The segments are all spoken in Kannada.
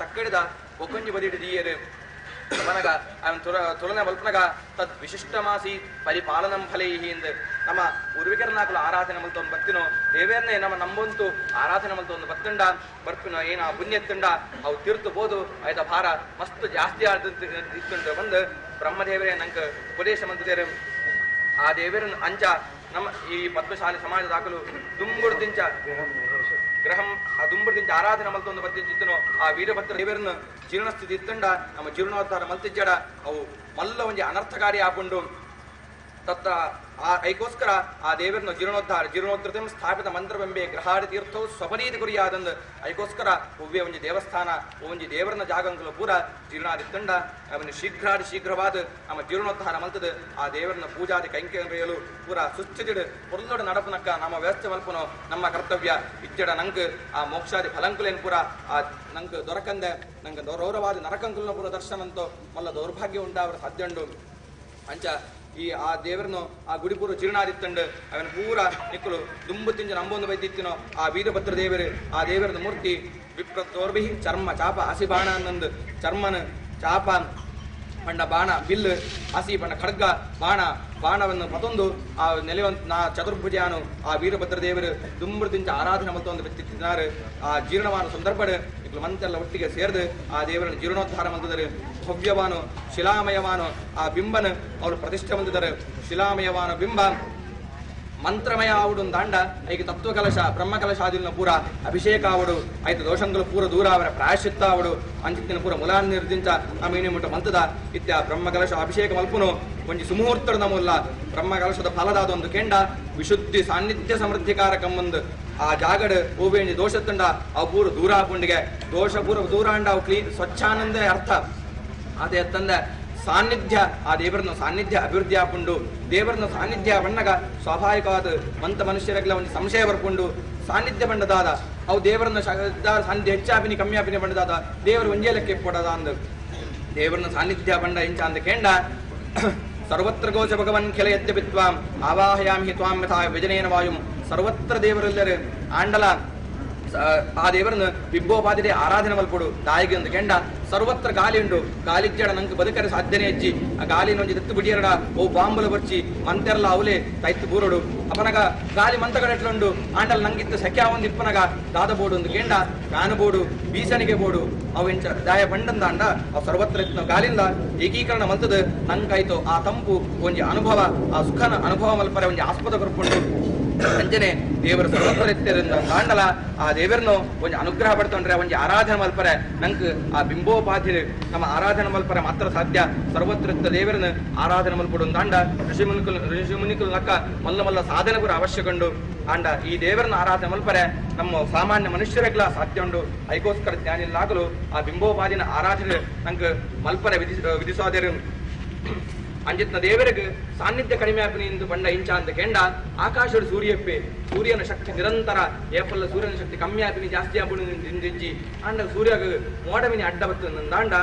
ತಕ್ಕಡಿದ ಒಕೊಂಜಿ బదిడి దీయరు ಅವನ್ ತುರ ತುಲನೆ ಬಲ್ತುನಗ ತತ್ ವಿಶಿಷ್ಟ ವಿಶಿಷ್ಟಮಾಸಿ ಪರಿಪಾಲನಂ ಫಲೈಹಿ ಎಂದು ನಮ್ಮ ಉರ್ವಿಕರ್ನಾಕಲು ಆರಾಧನೆ ಮಲ್ತೊಂದು ಬತ್ತಿನೋ ದೇವೇರ್ನೆ ನಮ್ಮ ನಂಬಂತು ಆರಾಧನೆ ಮಲ್ತೊಂದು ಬತ್ತಂಡ ಬರ್ಪಿನ ಏನ ಪುಣ್ಯ ಎತ್ತಂಡ ಅವು ತೀರ್ತು ಬೋದು ಆಯ್ತ ಭಾರ ಮಸ್ತ್ ಜಾಸ್ತಿ ಆದಂತ ಇತ್ತುಂಡು ಬಂದು ಬ್ರಹ್ಮದೇವರೇ ನಂಗೆ ಉಪದೇಶ ಮಂತಿದ್ದೇರು ಆ ದೇವರನ್ನು ಅಂಚ ನಮ್ಮ ಈ ಪದ್ಮಶಾಲಿ ಸಮಾಜದ ಹಾಕಲು ದುಂಗುಡ್ದಿಂಚ ಗ್ರಹಂ ಆ ದುಂಬುಡ್ದಿಂಚ ಆರಾಧನೆ ಮಲ್ತೊಂದು ಬತ್ತಿನ ಆ ವೀರಭದ್ರ ದೇವರನ್ನು ಜೀರ್ಣಸ್ಥಿತಿ ಇತ್ತಂಡ, ನಮ್ಮ ಜೀರ್ಣೋದ್ಧಾರ ಮಲ್ತಿಜ್ಜಡ, ಅವು ಮಲ್ಲ ಒಂಜಿ ಅನರ್ಥಕಾರಿ ಆಪುಂಡು ತತ್ತ ಆ, ಐಕೋಸ್ಕರ ಆ ದೇವರನ್ನು ಜೀರ್ಣೋದ್ಧಾರ, ಜೀರ್ಣೋದ್ಧೃತಂ ಸ್ಥಾಪಿತ ಮಂತ್ರವೆಂಬೆ ಗ್ರಹಾಡಿ ತೀರ್ಥವು ಸ್ವಪನೀತಿ ಗುರಿಯಾದಂದು ಐಕೋಸ್ಕರ ಒವ್ವೆ ಒಂಜಿ ದೇವಸ್ಥಾನ, ಒಂಜಿ ದೇವರನ್ನ ಜಾಗಂಕಲು ಪೂರ ಜೀರ್ಣಾದಿತ್ತಂಡ. ಅವನು ಶೀಘ್ರಾಡಿ ಶೀಘ್ರವಾದ ನಮ್ಮ ಜೀರ್ಣೋದ್ಧಾರ ಮಲ್ತದ ಆ ದೇವರನ್ನ ಪೂಜಾದಿ ಕೈಂಕೇಂದ್ರಿಯಲು ಪೂರ ಸುಸ್ಥಿತಿಡು ಪೊರ್ಲೋಡ ನಡಪನಕ್ಕ ನಮ್ಮ ವ್ಯವಸ್ಥೆ ಮಲ್ಪನೋ ನಮ್ಮ ಕರ್ತವ್ಯ. ಇತ್ತಡ ನಂಗೆ ಆ ಮೋಕ್ಷಾದಿ ಫಲಂಕುಲೇನ್ ಪೂರ ಆ ನಂಗ ದೊರಕಂದೆ. ನಂಗೆ ದೌರವಾದ ನರಕಂಕುಲ ಪೂರ ದರ್ಶನ ಅಂತೋ ಮಲ್ಲ ದೌರ್ಭಾಗ್ಯ ಉಂಟಾವ್ರ ಸಾಧ್ಯ ಉಂಡು ಅಂಚ ಈ ಆ ದೇವರನ್ನು ಆ ಗುಡಿಪುರ ಪೂರ ಜೀರ್ಣಾದಿತ್ತಂಡು ಅವನ ಪೂರ ನಿಕ್ಕಲು ದುಂಬು ತಿಂಜ ನಂಬೊಂದು ಬೈದಿತ್ತಿನೋ ಆ ವೀರಭದ್ರ ದೇವರು, ಆ ದೇವರದ ಮೂರ್ತಿ ವಿಪ್ರ ತೋರ್ಬಿ ಚರ್ಮ ಚಾಪ ಹಸಿ ಬಾಣ ಅನ್ನೊಂದು ಚರ್ಮನ ಚಾಪ ಪಂಡ ಬಾಣ ಬಿಲ್ ಹಸಿ ಪಂಡ ಖಡ್ಗ ಬಾಣ ಬಾಣವನ್ನು ಮತ್ತೊಂದು, ಆ ನೆಲೆವಂತ ನಾ ಚತುರ್ಭುಜಾನು, ಆ ವೀರಭದ್ರ ದೇವರು ದುಂಬುರ್ದಿಂಚ ಆರಾಧನೆ ಮತ್ತೊಂದು ಬೆತ್ತಿದ್ದಾರೆ ಆ ಜೀರ್ಣವಾನ ಸಂದರ್ಭಡ್ ಇಕ್ಲು ಮಂತೆಲ್ಲ ಒಟ್ಟಿಗೆ ಸೇರಿದು ಆ ದೇವರನ್ನು ಜೀರ್ಣೋದ್ಧಾರ ಮಂದಿದ್ದಾರೆ ಭವ್ಯವಾನು, ಶಿಲಾಮಯವಾನು, ಆ ಬಿಂಬನ ಅವರು ಪ್ರತಿಷ್ಠೆ ಹೊಂದಿದ್ದಾರೆ. ಶಿಲಾಮಯವಾನ ಬಿಂಬ ಮಂತ್ರಮಯ ಆವುಡು ಕಲಶ ಬ್ರಹ್ಮ ಕಲಶ ಆದಿನ ಪೂರ ಅಭಿಷೇಕ ಆವುಡು ಐತ ದೋಷಂಗಲು ಪೂರ ದೂರ ಅವರ ಪ್ರಾಯಶಿತ್ತ ಆವುಡು ಅಂಚಿತ್ತಿನ ಪೂರ ಮುಲಾನ್ ನಿರ್ದಿಂಚ ಆಮೇಲೆ ಮುಟ್ಟ ಮಂತದ ಇತ್ಯ ಬ್ರಹ್ಮಕಲಶ ಅಭಿಷೇಕ ಮಲ್ಪುನು. ಒಂಜಿ ಸುಮುಹೂರ್ತದ ಮೂಲ ಬ್ರಹ್ಮಕಲಶದ ಫಲದಾದ ಒಂದು ಕೆಂಡ. ವಿಶುದ್ಧಿ ಸಾನ್ನಿಧ್ಯ ಸಮೃದ್ಧಿಕಾರಕಂ ಒಂದು ಆ ಜಾಗಡ್ ಹೂವೇಣಿ ದೋಷತ್ತಂಡ. ಆ ಪೂರ ದೂರ ಪುಂಡಿಗೆ ದೋಷ ಪೂರ ದೂರ ಅಂಡ ಅವು ಕ್ಲೀನ್ ಸ್ವಚ್ಛಾನಂದ ಅರ್ಥ. ಅದೇ ತಂದ ಸಾನ್ನಿಧ್ಯ, ಆ ದೇವರನ್ನು ಸಾನ್ನಿಧ್ಯ ಅಭಿವೃದ್ಧಿ ಹಾಕೊಂಡು, ದೇವರನ್ನು ಸಾನ್ನಿಧ್ಯ ಬಣ್ಣಗ ಸ್ವಾಭಾವಿಕವಾದ ಮಂತ ಮನುಷ್ಯರಗ್ಲ ಒಂದು ಸಂಶಯ ಬರ್ಕೊಂಡು ಸಾನ್ನಿಧ್ಯ ಬಣ್ಣದಾದ, ಅವು ದೇವರನ್ನ ಸಾನ್ನಿಧ್ಯ ಹೆಚ್ಚಾಪಿನಿ ಕಮ್ಮಿ ಆಪಿನಿ ದೇವರು ಒಂಜೇ ಲೆಕ್ಕ ಕೊಡದ ಅಂದ. ದೇವರನ್ನ ಸಾನ್ನಿಧ್ಯ ಬಂಡ ಇಂಚ ಅಂದ ಕೇಂಡ, ಸರ್ವತ್ರ ಗೋಚ ಭಗವನ್ ಕೆಲ ಎತ್ತಿ ಬಿತ್ವಾಂ, ಆವಾಹಯಾಮಿ ತ್ವಾಂ ಯಥಾ ವ್ಯಜನೇನ ವಾಯುಂ. ಸರ್ವತ್ರ ದೇವರೆಲ್ಲರೂ ಆಂಡಲ ಆ ದೇವರನ್ನು ಬಿಂಬೋಪಾದಿದೆ ಆರಾಧನೆ ಮಲ್ಪಡು ತಾಯಿಗೆ ಒಂದು ಕೆಂಡ. ಸರ್ವತ್ರ ಗಾಲಿ ಉಂಡು ಗಾಲಿ ಜಡ ನಂಗೆ ಬದುಕರೆ ಸಾಧ್ಯನೆ ಹೆಚ್ಚಿ ಆ ಗಾಲಿನ ಒಂದು ಎತ್ತು ಬಿಡಿಯರಡ. ಓ ಬಾಂಬುಲು ಬರ್ಚಿ. ಮಂತೆರ್ಲ ಅವಲೆ ತೈತ್ತು ಬೂರಡು. ಅಪನಗ ಗಾಲಿ ಮಂತಗಳೆಟ್ಲುಂಡು ಆಂಡಲ್ ನಂಗಿತ್ತು ಸಖ್ಯ ಒಂದು ಇಪ್ಪನಗ. ದಾದ ಬೋಡು ಒಂದು ಕೆಂಡ. ಕಾನು ಬೋಡು. ಬೀಸಣಿಗೆ ಬೋಡು. ಅವು ಎಂಚ ದಾಯ ಬಂಡಂದ ಅಂಡ. ಸರ್ವತ್ರ ಎತ್ತಿನ ಗಾಲಿಂದ. ಏಕೀಕರಣ ಮಂತದ ನಂಗಾಯ್ತು ಆ ತಂಪು. ಒಂಜಿ ಅನುಭವ. ಆ ಸುಖನ ಅನುಭವ ಮಲ್ಪರೆ ಒಂಜಿ ಆಸ್ಪದ ಬರ್ಕೊಂಡು ಅಂಜನೆ ದೇವರ ಸರ್ವತ್ರ ಕಾಣಲ ಆ ದೇವರನ್ನು ಒಂದು ಅನುಗ್ರಹ ಪಡ್ತೊಂಡ್ರೆ ಒಂದು ಆರಾಧನೆ ಮಲ್ಪರೆ. ನಂಗೆ ಆ ಬಿಂಬೋಪಾಧಿ ನಮ್ಮ ಆರಾಧನೆ ಮಲ್ಪರೆ ಮಾತ್ರ ಸಾಧ್ಯ. ಸರ್ವತ್ರ ದೇವರನ್ನು ಆರಾಧನೆ ಮಲ್ಪಡು ದಾಂಡ, ಋಷಿ ಮುನಿಕುಲ್ ಋಷಿ ಮುನಿಕುಲ್ ನಕ್ಕ ಮಲ್ಲ ಮಲ್ಲ ಸಾಧನೆ ಕೂಡ. ಅವಶ್ಯಕಂಡು ಆಂಡ ಈ ದೇವರನ್ನ ಆರಾಧನೆ ಮಲ್ಪರೆ. ನಮ್ಮ ಸಾಮಾನ್ಯ ಮನುಷ್ಯರಿಗೆಲ್ಲ ಸಾಧ್ಯ ಉಂಡು. ಐಕೋಸ್ಕರ ಜ್ಞಾನಿಲ್ಲಾಗಲು ಆ ಬಿಂಬೋಪಾದಿನ ಆರಾಧನೆ ನಂಗೆ ಮಲ್ಪರೆ ವಿಧಿ ವಿಧಿಸೋದೇರು. ಅಂಜಿತ್ನ ದೇವರಿಗೆ ಸಾನ್ನಿಧ್ಯ ಕಡಿಮೆ ಆಪನಿ ಎಂದು ಬಂಡ ಇಂಚ ಅಂತ ಕೆಂಡ, ಆಕಾಶದ ಸೂರ್ಯಪ್ಪೆ. ಸೂರ್ಯನ ಶಕ್ತಿ ನಿರಂತರ ಏಪಲ್ಲ ಸೂರ್ಯನ ಶಕ್ತಿ ಕಮ್ಮಿ ಆಪಿನಿ ಜಾಸ್ತಿ ಆಪುಣಿ ದಿಂಜಿಂಜಿ ಅಂಡ ಸೂರ್ಯಗ ಮೋಡಮಿನಿ ಅಡ್ಡ ಬತ್ತಂದಾಂಡ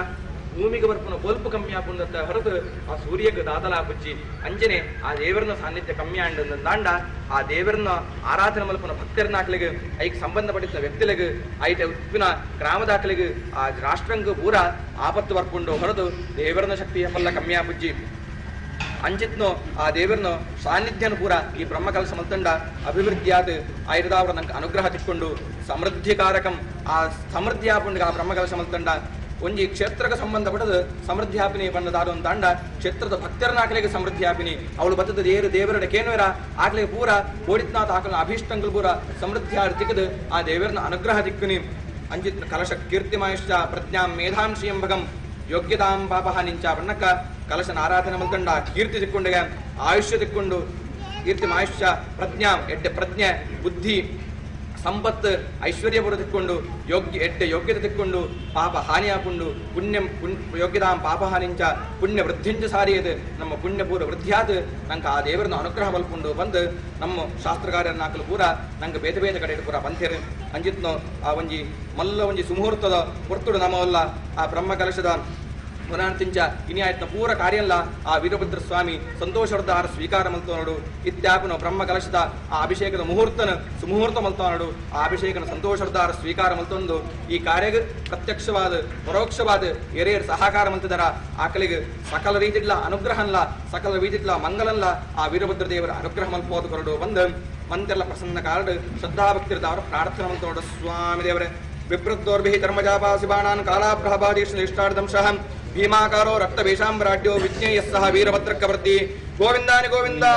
ಭೂಮಿಗೆ ಬರ್ಪುನ ಬಲ್ಪು ಕಮ್ಮಿ ಆಪುಂದತ್ತ ಹೊರತು ಆ ಸೂರ್ಯಗೆ ದಾದಲಾಪುಜ್ಜಿ ಅಂಜನೆ, ಆ ದೇವರನ್ನ ಸಾನ್ನಿಧ್ಯ ಕಮ್ಮಿ ಆಂಡಂದಾಂಡ ಆ ದೇವರನ್ನ ಆರಾಧನೆ ಮಲ್ಪನ ಭಕ್ತರನ್ನಾಕ್ಲಿಗೆ, ಐಕ್ ಸಂಬಂಧಪಟ್ಟಿದ್ದ ವ್ಯಕ್ತಿಲಿಗೆ ಐಟ ಉಪ್ಪಿನ ಗ್ರಾಮದಾಕ್ಲಿಗೆ, ಆ ರಾಷ್ಟ್ರಂಗ ಪೂರ ಆಪತ್ತು ಬರ್ಕೊಂಡು ಹೊರದು ದೇವರನ ಶಕ್ತಿ ಏಪಲ್ಲ ಕಮ್ಮಿ ಆಪುಜ್ಜಿ ಅಂಚಿತ್ನೋ ಆ ದೇವರನ್ನು ಸಾನ್ನಿಧ್ಯನ ಪೂರ ಈ ಬ್ರಹ್ಮ ಕಲಶ ಮಲ್ತಂಡ ಅಭಿವೃದ್ಧಿಯಾದ ಆಯುರ್ದಾವರ ನಂಗೆ ಅನುಗ್ರಹ ತಿಕ್ಕೊಂಡು. ಸಮೃದ್ಧಿಕಾರಕಂ, ಆ ಸಮೃದ್ಧಿ ಆಪುಂಡಿಗೆ ಆ ಬ್ರಹ್ಮ ಕಲಶ ಮಲ್ತಂಡ ಒಂಜಿ ಕ್ಷೇತ್ರಕ್ಕೆ ಸಂಬಂಧಪಟ್ಟದ ಸಮೃದ್ಧಿಯಾಪಿನಿ ಬಣ್ಣದಾದ ಒಂದು ಕ್ಷೇತ್ರದ ಭಕ್ತರನ್ನ ಆಕಲಿಗೆ ಸಮೃದ್ಧಿ ಆಪಿನಿ ಅವಳು ಬತ್ತದ ದೇವರು, ದೇವರಡೆ ಕೇನುವರ, ಆಕಲಿಗೆ ಪೂರ ಓಡಿತ್ನಾಥ ಆಕಲ ಅಭೀಷ್ಟಂಗಳು ಪೂರ ಸಮೃದ್ಧಿ ಆಡ್ ತಿಕ್ಕದು ಆ ದೇವರನ್ನ ಅನುಗ್ರಹ ತಿಕ್ಕುನಿ. ಅಂಜಿತ್ ಕಲಶ ಕೀರ್ತಿಮಾಯುಷ್ಯ ಪ್ರಜ್ಞಾಂ ಮೇಧಾಂಶಿ ಎಂಬಗಂ ಯೋಗ್ಯತಾಂ ಪಾಪಹ ನಿಂಚ ಬಣ್ಣಕ್ಕ ಕಲಶನ ಆರಾಧನೆ ಮಲ್ಕಂಡ ಕೀರ್ತಿ ತಿಕ್ಕೊಂಡಗ ಆಯುಷ್ಯ ತಿಕ್ಕೊಂಡು ಕೀರ್ತಿ ಆಯುಷ್ಯ ಪ್ರಜ್ಞಾ, ಎಡ್ಡೆ ಪ್ರಜ್ಞೆ, ಬುದ್ಧಿ ಸಂಪತ್ತು ಐಶ್ವರ್ಯ ಬರೋ ತಿಕ್ಕೊಂಡು ಯೋಗ್ಯ, ಎಡ್ಡೆ ಯೋಗ್ಯತೆ ತಿಕ್ಕೊಂಡು ಪಾಪ ಹಾನಿ ಹಾಕೊಂಡು ಪುಣ್ಯ ಪಾಪ ಹಾನಿಂಚ ಪುಣ್ಯ ವೃದ್ಧಿಂಚ ಸಾರಿಯದು ನಮ್ಮ ಪುಣ್ಯ ಪೂರ ವೃದ್ಧಿಯಾದ ನಂಗೆ ಆ ದೇವರನ್ನ ಅನುಗ್ರಹ ಮಲ್ಕೊಂಡು ಬಂದು ನಮ್ಮ ಶಾಸ್ತ್ರಕಾರ್ಯನ ಹಾಕಲು ಪೂರ ನಂಗೆ ಭೇದ ಭೇದ ಕಡೆ ಪೂರ ಬಂತೇರು. ಅಂಜಿತ್ನೋ, ಆ ಒಂಜಿ ಮಲ್ಲ ಒಂಜಿ ಸುಮುಹೂರ್ತದ ಹೊರ್ತುಡು ನಮ್ಮವಲ್ಲ ಆ ಬ್ರಹ್ಮ ಕಲಶದ ಮನಾಂತಿಂಚ ಇನಿ ಆಯ್ತ ಪೂರ ಕಾರ್ಯಲ್ಲ. ಆ ವೀರಭದ್ರ ಸ್ವಾಮಿ ಸಂತೋಷದ ಸ್ವೀಕಾರ ಮಲ್ತಾನಡು ಇತ್ಯಾಪನ ಬ್ರಹ್ಮ ಕಲಶದ ಆ ಅಭಿಷೇಕದ ಮುಹೂರ್ತನ ಸುಮುಹೂರ್ತ ಮಲ್ತಾನಡು ಆ ಅಭಿಷೇಕನ ಸಂತೋಷದ ಸ್ವೀಕಾರ ಮಲ್ತೊಂದು ಈ ಕಾರ್ಯ ಪ್ರತ್ಯಕ್ಷವಾದ, ಪರೋಕ್ಷವಾದ ಎರೆಯರ್ ಸಹಕಾರ ಮಲ್ತಿದಾರ. ಆಕಲಿಗೆ ಸಕಲ ರೀತಿಗಳ ಅನುಗ್ರಹನ್ಲ ಸಕಲ ರೀತಿಗಳ ಮಂಗಲನ್ಲ ಆ ವೀರಭದ್ರ ದೇವರ ಅನುಗ್ರಹ ಮಲ್ಪೋದು ಕೊರಡು ಬಂದು. ಮಂತೆಲ್ಲ ಪ್ರಸನ್ನ ಕಾರ್ಡ್ ಶ್ರದ್ಧಾಭಕ್ತಿರ್ದ ಅವರ ಪ್ರಾರ್ಥನೆ ಮಲ್ತೋಡು ಸ್ವಾಮಿ ದೇವರೇ. ವಿಪ್ರದ್ದೋರ್ಭಿ ಧರ್ಮಜಾಪಾಸಿ ಬಾಣಾನ್ ಕಾಲಾಭ್ರಹಭಾದೇಶ ನಿಷ್ಠಾರ್ಧಂಶಃ. భీమాకారో రక్తభీషాంబరాడ్యో విజ్ఞేయస్సహ వీరభద్రకవర్తి. గోవిందాని గోవిందా.